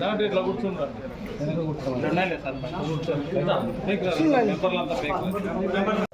దాంట్లో ఇట్లా కూర్చుంటారు రెండేలే సార్ కూర్చోండి పేపర్లు అంతా పేక్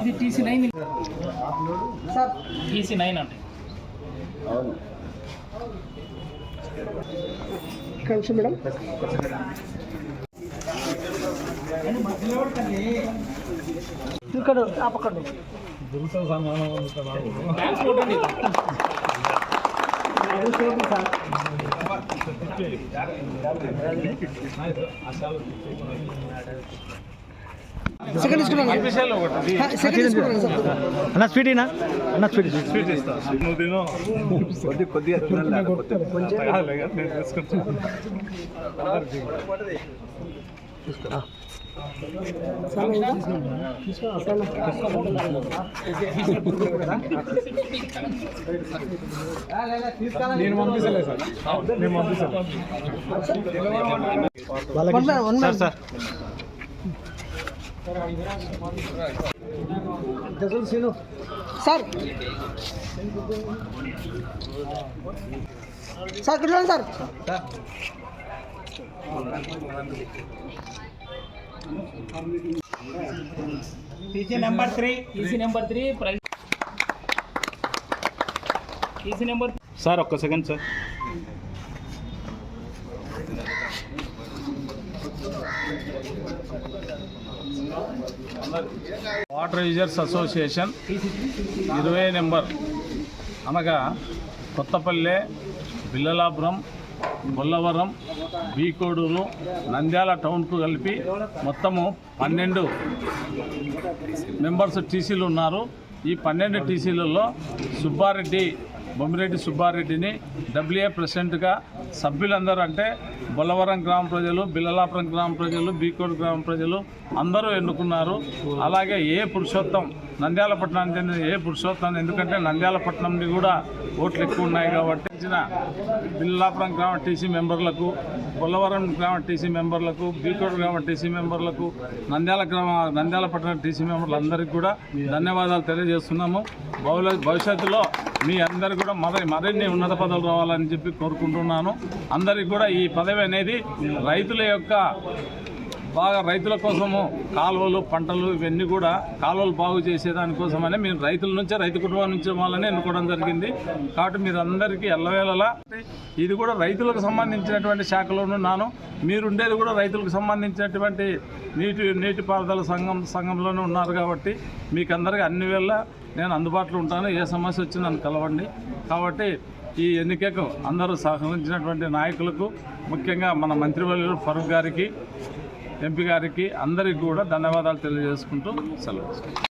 ఇది TC nine sir. TC nine అంటే. కలిసి మేడం. ఇక్కడ ఆ పక్కన అండి సెకండ్ అన్న స్వీటీనా అన్న స్వీట్ స్వీట్ కొద్ది కొద్దిగా నేను పంపిస్తలే నేను పంపిస్తాను సార్. సార్ సార్ ఇక్కడ చూడండి sir TC number three TC number three prize TC number sir ఒక్క second sir water users association ఇరవై నెంబర్. అనగా కొత్తపల్లె బిల్లలాపురం బొల్లవరం బీకోడూరు నంద్యాల టౌన్కు కలిపి మొత్తము పన్నెండు మెంబర్స్ టీసీలు ఉన్నారు. ఈ పన్నెండు టీసీలలో సుబ్బారెడ్డి బొమ్మిరెడ్డి సుబ్బారెడ్డిని డబ్ల్యూఏ ప్రెసిడెంట్గా సభ్యులందరూ అంటే బొల్లవరం గ్రామ ప్రజలు బిల్లలాపురం గ్రామ ప్రజలు బీకోడ్ గ్రామ ప్రజలు అందరూ ఎన్నుకున్నారు. అలాగే ఏ పురుషోత్తం నంద్యాల పట్టణానికి చెందిన ఏ పురుషోత్తం ఎందుకంటే నంద్యాల పట్టణంని కూడా ఓట్లు ఎక్కువ ఉన్నాయి కాబట్టి ఇచ్చిన బిల్లాపురం గ్రామ టీసీ మెంబర్లకు బొల్లవరం గ్రామ టీసీ మెంబర్లకు బీకోడ్ గ్రామ టీసీ మెంబర్లకు నంద్యాల గ్రామ నంద్యాల పట్టణ టీసీ మెంబర్లందరికీ కూడా ధన్యవాదాలు తెలియజేస్తున్నాము. బహుళ భవిష్యత్తులో మీ అందరు కూడా మరి మరిన్ని ఉన్నత పదవులు రావాలని చెప్పి కోరుకుంటున్నాను. అందరికి కూడా ఈ పదవి అనేది రైతుల యొక్క బాగా రైతుల కోసము కాలువలు పంటలు ఇవన్నీ కూడా కాలువలు బాగు చేసేదానికోసమనే మేము రైతుల నుంచే రైతు కుటుంబం నుంచి వాళ్ళని ఎన్నుకోవడం జరిగింది. కాబట్టి మీరు అందరికీ ఎల్లవేళలా ఇది కూడా రైతులకు సంబంధించినటువంటి శాఖలోనూ నాను మీరుండేది కూడా రైతులకు సంబంధించినటువంటి నీటి నీటిపారుదల సంఘం సంఘంలోనే ఉన్నారు కాబట్టి మీకు అందరికీ అన్ని వేళ నేను అందుబాటులో ఉంటాను ఏ సమస్య వచ్చినా నన్ను కలవండి. కాబట్టి ఈ ఎన్నికకు అందరూ సహకరించినటువంటి నాయకులకు ముఖ్యంగా మన మంత్రివర్యులు ఫరూక్ గారికి ఎంపీ గారికి అందరికీ కూడా ధన్యవాదాలు తెలియజేసుకుంటూ సెలవు.